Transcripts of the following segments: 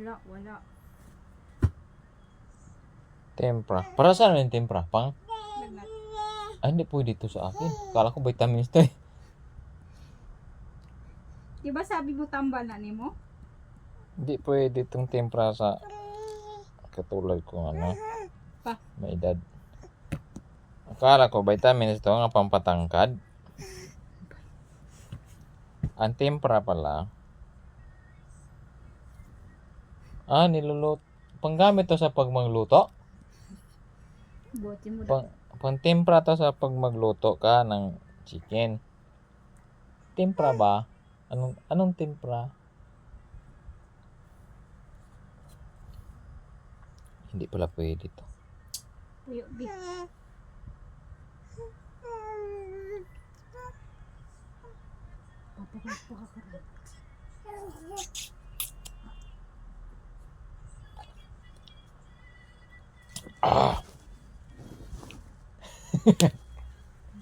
Wala, wala. Tempra. Para saan yung tempra? Pang? Ay, hindi pwede ito sa akin. Kala ko vitamins to eh. Diba sabi mo tambal na ni mo? Hindi pwede itong tempra sa katulad kong ano. Pa. May edad. Akala ko vitamins to nga pampatangkad. Ang tempra pala. Ah, niluluto. Panggamit to sa pagmagluto. Bote mo Pang, pang tempra to sa pag magluto ka ng chicken. Tempra ba? Anong, anong tempra? Hindi pala pwede to. Tuyo, di. Papakot pa ka rin.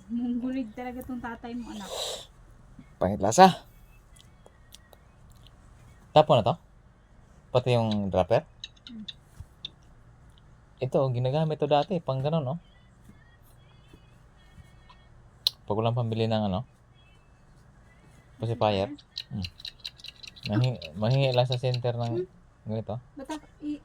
Munggulig talaga tong tatay mo, anak. Pangit lasa. Tapo na to? Pati yung dropper? Hmm. Ito, ginagamit to dati. Pang ganun, no? Pag walang pambili ng ano? Pacifier. Hmm. Mahingi, mahingi lang sa center ng ganito. Bata, i...